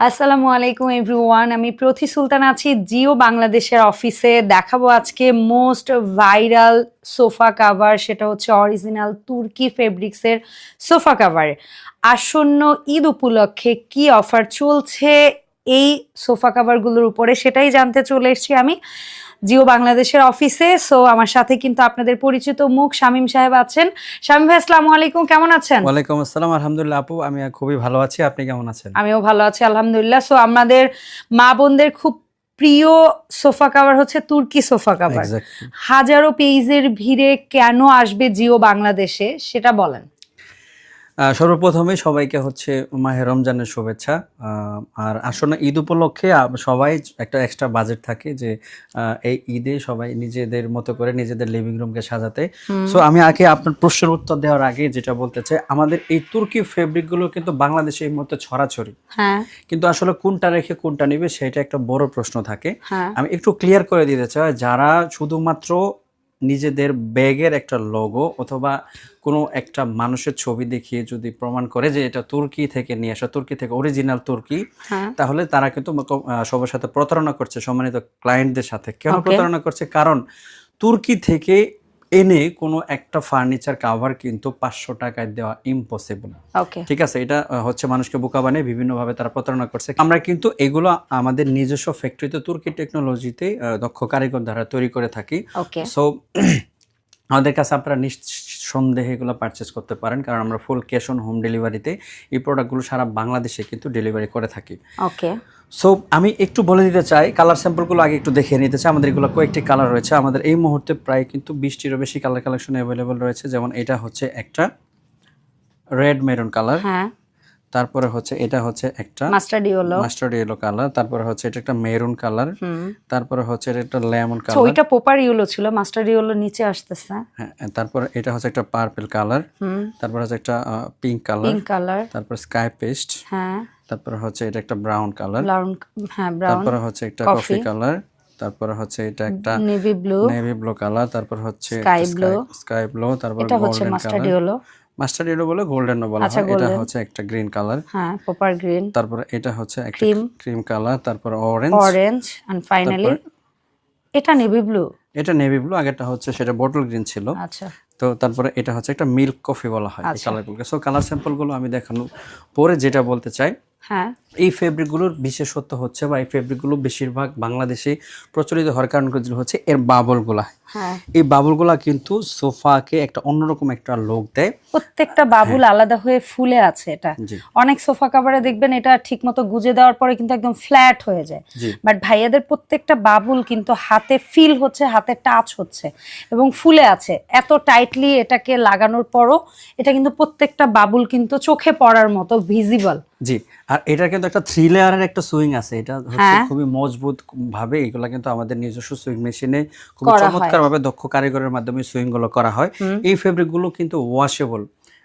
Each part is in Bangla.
আসসালামু আলাইকুম এভরিওয়ান, আমি প্রথি সুলতান আছি জিও বাংলাদেশের অফিসে। দেখাবো আজকে মোস্ট ভাইরাল সোফা কাভার, সেটা হচ্ছে অরিজিনাল তুর্কি ফেব্রিক্সের সোফা কাভার। আসন্ন ঈদ উপলক্ষে কি অফার চলছে এই সোফা কাভারগুলোর উপরে সেটাই জানতে চলে এসেছি আমি। জিও বাংলাদেশের অফিসে সো আমার সাথে কিন্তু আপনাদের পরিচিত মুখ শামীম সাহেব আছেন। শামীম ভাই আসসালামু আলাইকুম কেমন আছেন? ওয়ালাইকুম আসসালাম আলহামদুলিল্লাহ আপু আমি খুবই ভালো আছি আপনি কেমন আছেন? আমিও ভালো আছি আলহামদুলিল্লাহ। সো আমাদের মা বোনদের খুব প্রিয় সোফা কাভার হচ্ছে তুর্কি সোফা কাভার হাজারো পেজের ভিড়ে কেন আসবে জিও বাংলাদেশে সেটা বলেন। সর্বপ্রথমে সবাইকে হচ্ছে মাহে রমজানের শুভেচ্ছা। আর আসন্ন ঈদ উপলক্ষে সবাই একটা এক্সট্রা বাজেট থাকে যে এই ঈদে সবাই নিজেদের মতো করে নিজেদের লিভিং রুমকে সাজাতে। সো আমি আগে আপনার প্রশ্নের উত্তর দেওয়ার আগে যেটা বলতে চাই আমাদের এই তুর্কি ফেব্রিকগুলো কিন্তু বাংলাদেশে এই মুহূর্তে ছড়াছড়ি। হ্যাঁ। কিন্তু আসলে কোনটা রেখে কোনটা নেবে সেটা একটা বড় প্রশ্ন থাকে। হ্যাঁ। আমি একটু ক্লিয়ার করে দিতে চাই যারা শুধুমাত্র নিজেদের ব্যাগের একটা লোগো অথবা কোনো একটা মানুষের ছবি দেখিয়ে যদি প্রমাণ করে যে এটা তুর্কি থেকে নিয়ে আসা তুর্কি থেকে অরিজিনাল তুর্কি হ্যাঁ। তাহলে তারা কিন্তু সবার সাথে প্রতারণা করছে সম্মানিত ক্লায়েন্টদের সাথে। কেন প্রতারণা করছে? কারণ তুর্কি থেকে এনে কোনো একটা ফার্নিচার কাভার কিন্তু পাঁচশো টাকায় দেওয়া ইম্পসিবল ঠিক আছে? এটা হচ্ছে মানুষকে বোকা বানিয়ে বিভিন্নভাবে তারা প্রতারণা করছে। আমরা কিন্তু এগুলো আমাদের নিজস্ব ফ্যাক্টরিতে তুর্কি টেকনোলজিতে দক্ষ কারিগর দ্বারা তৈরি করে থাকি। সো আমাদের কাছে আপনারা নিঃসন্দেহে এগুলো পারচেস করতে পারেন কারণ আমরা ফুল ক্যাশ অন হোম ডেলিভারিতে এই প্রোডাক্টগুলো সারা বাংলাদেশে কিন্তু ডেলিভারি করে থাকি। ওকে সো আমি একটু বলে দিতে চাই কালার স্যাম্পলগুলো আগে একটু দেখে নিতে চাই। আমাদের এগুলো কয়েকটি কালার রয়েছে। আমাদের এই মুহূর্তে প্রায় কিন্তু বিশটিরও বেশি কালার কালেকশন অ্যাভেলেবল রয়েছে। যেমন এটা হচ্ছে একটা রেড মেরুন কালার হ্যাঁ। তারপরে হচ্ছে এটা হচ্ছে একটা mustard yellow mustard yellow colour তারপরে হচ্ছে এটা একটা মেরুন কালার তারপরে হচ্ছে এটা একটা লেমন তো কালার ওইটা পোপার ইউলো ছিল মাস্টার ইউলো নিচে আসতেছে। হ্যাঁ তারপরে এটা হচ্ছে একটা পার্পল কালার তারপরে হচ্ছে একটা পিঙ্ক কালার পিঙ্ক কালার তারপর স্কাই পেস্ট হ্যাঁ। তারপরে হচ্ছে এটা একটা ব্রাউন কালার ব্রাউন হ্যাঁ ব্রাউন তারপরে হচ্ছে একটা কফি কালার তারপরে হচ্ছে এটা একটা navy blue navy blue colour তারপর হচ্ছে Sky blue. স্কাই ব্লু তারপর এটা হচ্ছে golden mustard colour yellow mustard yellow বলে গোল্ডেন বলা আচ্ছা, হয়। এটা হচ্ছে একটা গ্রিন কালার হ্যাঁ প্রপার গ্রিন তারপর এটা হচ্ছে একটা ক্রিম কালার তারপর অরেঞ্জ অরেঞ্জ এন্ড ফাইনালি এটা নেভি ব্লু এটা নেভি ব্লু আগেরটা হচ্ছে সেটা বটল গ্রিন ছিল। আচ্ছা। তো তারপরে এটা হচ্ছে একটা মিল্ক কফি বলা হয় এই। কালারগুলোকে সো কালার স্যাম্পলগুলো আমি দেখানো পরে যেটা বলতে চাই হ্যাঁ। এই ফেব্রিকগুলোর বিশেষত্ব হচ্ছে বা এই ফেব্রিকগুলো বেশিরভাগ বাংলাদেশে প্রচলিত হওয়ার কারণ হচ্ছে এর বাবলগুলা হ্যাঁ। এই বাবলগুলা কিন্তু সোফাকে একটা অন্যরকম একটা লোক দেয়। প্রত্যেকটা বাবুল আলাদা হয়ে ফুলে আছে এটা। অনেক সোফা কাভারে দেখবেন এটা ঠিকমতো গুজে দেওয়ার পরে কিন্তু একদম ফ্ল্যাট হয়ে যায়। বাট ভাইয়াদের প্রত্যেকটা বাবুল কিন্তু হাতে ফিল হচ্ছে হাতে টাচ হচ্ছে এবং ফুলে আছে। এত টাইটলি এটাকে লাগানোর পরও এটা কিন্তু প্রত্যেকটা বাবুল কিন্তু চোখে পড়ার মতো ভিজিবল জি। আর এটা কিন্তু একটা থ্রি লেয়ারের একটা সুইং আছে। এটা হচ্ছে হ্যাঁ। খুবই মজবুত ভাবে এগুলা কিন্তু আমাদের নিজস্ব সুইং মেশিনে খুব চমৎকার ভাবে দক্ষ কারিগরের মাধ্যমে সুইংগুলো করা হয়। এই ফেব্রিকগুলো কিন্তু ওয়াশেবল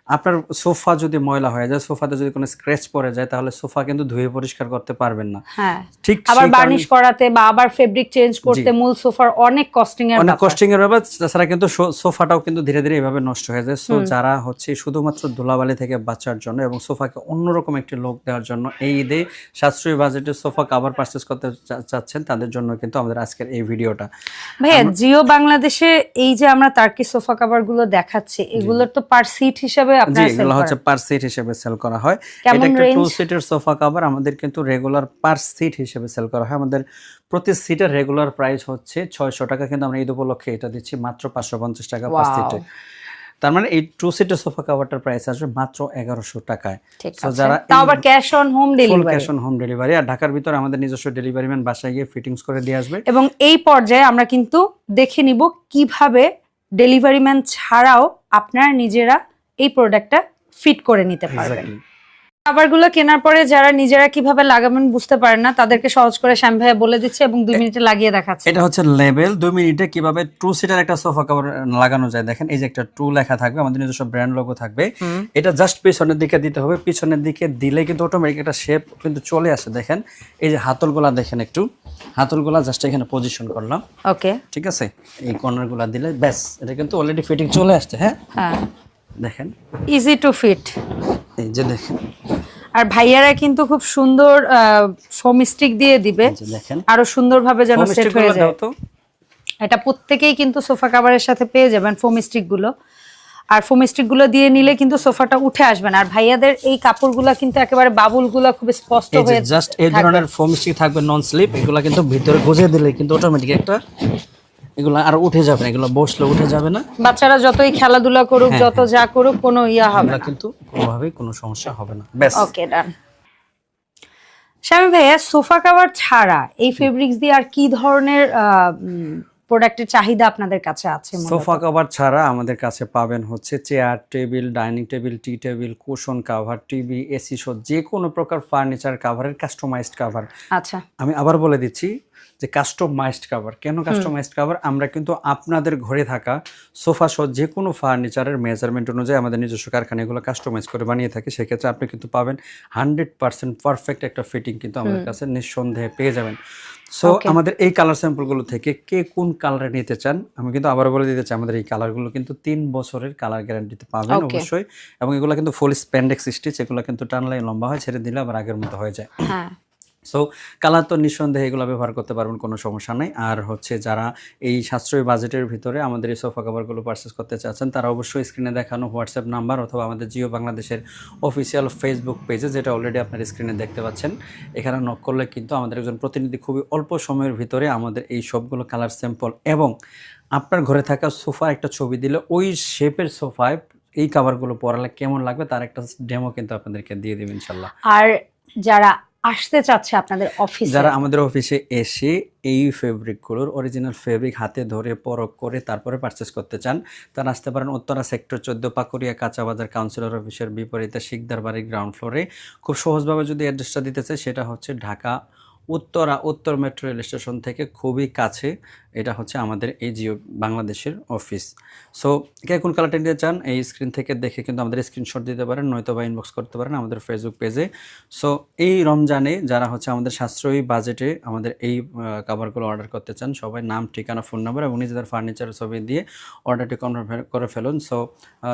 আপনার সোফা যদি ময়লা হয়ে যায় সোফাতে যদি কোনো স্ক্র্যাচ পড়ে যায় তাহলে সোফা কিন্তু ধুয়ে পরিষ্কার করতে পারবেন না। হ্যাঁ। ঠিক আবার বার্নিশ করাতে বা আবার ফেব্রিক চেঞ্জ করতে মূল সোফার অনেক কস্টিং এর অনেক কস্টিং এর ব্যাপার তাছাড়া কিন্তু সোফাটাও কিন্তু ধীরে ধীরে এভাবে নষ্ট হয়ে যায়। সো যারা হচ্ছে শুধুমাত্র ধুলাবালি থেকে বাঁচার জন্য এবং সোফাকে অন্যরকম একটি লোক দেওয়ার জন্য এই ঈদে সাশ্রয়ী বাজেটে সোফা কাভার পারচেস করতে চাচ্ছেন তাদের জন্য কিন্তু আমাদের আজকের এই ভিডিওটা। ভাইয়া জিও বাংলাদেশে এই যে আমরা টার্কি সোফা কাভারগুলো দেখাচ্ছি এগুলোর তো পার সিট হিসেবে জি আপনারা সেল এগুলো হচ্ছে পার সিট হিসেবে সেল করা হয়। এটা একটা টু? সিটের সোফা কাভার আমাদের কিন্তু রেগুলার পার সিট হিসেবে সেল করা হয়। আমাদের প্রতি সিটের রেগুলার প্রাইস হচ্ছে ছয়শো টাকা কিন্তু আমরা ঈদ উপলক্ষে এটা দিচ্ছি মাত্র পাঁচশো পঞ্চাশ টাকা পার সিটে তার মানে এই টু সিটের সোফা কাভারটার প্রাইস আসবে মাত্র এগারোশো টাকায়। ঠিক So আছে। যারা আবার cash on home delivery cash on home delivery আর ঢাকার ভিতরে আমাদের নিজস্ব ডেলিভারি ম্যান বাসায় গিয়ে ফিটিংস করে দিয়ে আসবে। এবং এই পর্যায়ে আমরা কিন্তু দেখে নিব কীভাবে ডেলিভারি ম্যান ছাড়াও আপনারা নিজেরা এই প্রোডাক্টটা ফিট করে নিতে পারবেন. খাবারগুলো কেনার পরে যারা নিজেরা কীভাবে লাগাবেন বুঝতে পারেন না তাদেরকে সহজ করে শ্যাম ভাইয়া বলে দিচ্ছে এবং দুই মিনিটে লাগিয়ে দেখাচ্ছে। এটা হচ্ছে লেভেল দুই মিনিটে কীভাবে টু সিটার একটা সোফা কভার লাগানো যায়। দেখেন এই যে একটা টু লেখা থাকবে আমাদের নিজস্ব ব্র্যান্ড লোগো থাকবে। এটা জাস্ট পিছনের দিকে দিতে হবে। পিছনের দিকে দিলে কিন্তু অটোমেটিক একটা শেপ কিন্তু চলে আসে। দেখেন এই যে হাতলগুলা দেখেন একটু। হাতলগুলা জাস্ট এখানে পজিশন করলাম। ওকে ঠিক আছে? এই কর্নারগুলা দিলে ব্যাস এটা কিন্তু অলরেডি ফিটিং চলে আসছে হ্যাঁ? হ্যাঁ। দেখেন। ইজি টু ফিট এই যে দেখেন। আর ভাইয়ারা কিন্তু খুব সুন্দর ফোম স্টিক দিয়ে দিবে। দেখেন। আরও সুন্দরভাবে যেন সেট হয়ে যায়। তো। এটা প্রত্যেকেই কিন্তু সোফা কাভারের সাথে পেয়ে যাবেন ফোম স্টিকগুলো। আর ফোম স্টিকগুলো দিয়ে নিলে কিন্তু সোফাটা উঠে আসবে না। আর ভাইয়াদের এই কাপড়গুলো কিন্তু একেবারে বাবুলগুলো খুব স্পষ্ট হয়ে জাস্ট এই ধরনের ফোম স্টিক থাকবে নন স্লিপ এগুলো কিন্তু ভিতরে গুজে দিলে কিন্তু অটোমেটিক একটা এগুলো আর উঠে যাবে না এগুলো বসলে উঠে যাবে না। বাচ্চারা যতই খেলাধুলা করুক হ্যাঁ, যত যা করুক কোনো ইয়া হবে না। কিন্তু কোনোভাবেই কোনো সমস্যা হবে না। ব্যাস। ওকে ডান স্বামী ভাইয়া সোফা কাভার ছাড়া এই ফেব্রিক্স দিয়ে আর কি ধরনের প্রোডাক্টের চাহিদা আপনাদের কাছে আছে সোফা কভার ছাড়া আমাদের কাছে পাবেন হচ্ছে chair table dining table tea table cushion cover TV AC show যে কোনো প্রকার ফার্নিচার কাভারের কাস্টমাইজড কাভার আচ্ছা। আমি আবার বলে দিচ্ছি যে কাস্টমাইজড কাভার কেন কাস্টমাইজড কাভার আমরা কিন্তু আপনাদের ঘরে থাকা সোফা সহ যে কোনো ফার্নিচারের মেজারমেন্ট অনুযায়ী আমাদের নিজস্ব কারখানা এগুলো কাস্টমাইজ করে বানিয়ে থাকি। সেক্ষেত্রে আপনি কিন্তু পাবেন হান্ড্রেড পার্সেন্ট পারফেক্ট একটা ফিটিং কিন্তু আমাদের কাছে নিঃসন্দেহে পেয়ে যাবেন। সো আমাদের এই কালার স্যাম্পলগুলো থেকে কে কোন কালারে নিতে চান আমি কিন্তু আবার বলে দিতে চাই আমাদের এই কালারগুলো কিন্তু তিন বছরের কালার গ্যারান্টিতে পাবেন অবশ্যই। এবং এগুলো কিন্তু ফুল স্প্যান্ডেক্স স্টিচ এগুলো কিন্তু টানলাই লম্বা হয় ছেড়ে দিলে আবার আগের মতো হয়ে যায়। হ্যাঁ। সো কালার তো নিঃসন্দেহে এগুলো ব্যবহার করতে পারবেন, কোনো সমস্যা নাই। আর হচ্ছে যারা এই সাশ্রয়ী বাজেটের ভিতরে আমাদের এই সোফা কাভারগুলো পারচেস করতে চাচ্ছেন, তারা অবশ্যই স্ক্রিনে দেখানো হোয়াটসঅ্যাপ নাম্বার অথবা আমাদের জিও বাংলাদেশের অফিসিয়াল ফেসবুক পেজে যেটা অলরেডি আপনার স্ক্রিনে দেখতে পাচ্ছেন। এখানে নক করলে কিন্তু আমাদের একজন প্রতিনিধি খুবই অল্প সময়ের ভিতরে আমাদের এই সবগুলো কালার স্যাম্পল এবং আপনার ঘরে থাকা সোফার একটা ছবি দিলে ওই শেপের সোফায় এই কাভারগুলো পরালে কেমন লাগবে, তার একটা ডেমো কিন্তু আপনাদেরকে দিয়ে দেবেন ইনশাল্লাহ আর যারা আসতে চাচ্ছে আপনাদের অফিসে যারা আমাদের অফিসে এসে এই ফেব্রিকগুলোর অরিজিনাল ফেব্রিক হাতে ধরে পরক করে, তারপরে পারচেস করতে চান, তারা আসতে পারেন উত্তরা সেক্টর চোদ্দ পাকুরিয়া কাঁচাবাজার কাউন্সিলর অফিসের বিপরীতে শিকদার বাড়ির গ্রাউন্ড ফ্লোরে খুব সহজভাবে যদি অ্যাড্রেসটা দিতে চাই সেটা হচ্ছে ঢাকা উত্তরা, উত্তর মেট্রো রেল স্টেশন থেকে খুবই কাছে। এটা হচ্ছে আমাদের এই জিও বাংলাদেশের অফিস। সো কে কোন কালারটা নিতে চান, এই স্ক্রিন থেকে দেখে কিন্তু আমাদের স্ক্রিনশট দিতে পারেন, নয়তো বা ইনবক্স করতে পারেন আমাদের ফেসবুক পেজে সো এই রমজানে যারা হচ্ছে আমাদের সাশ্রয়ী বাজেটে আমাদের এই কাভারগুলো অর্ডার করতে চান, সবাই নাম, ঠিকানা ফোন নাম্বার এবং নিজেদের ফার্নিচার ছবি দিয়ে অর্ডারটি কনফার্ম করে ফেলুন। সো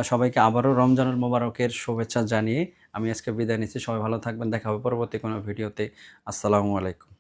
সবাইকে আবারও রমজানুল মোবারকের শুভেচ্ছা জানিয়ে আমি আজকে বিদায় নিচ্ছি। সবাই ভালো থাকবেন। দেখা হবে পরবর্তী কোনো ভিডিওতে। আসসালামু আলাইকুম।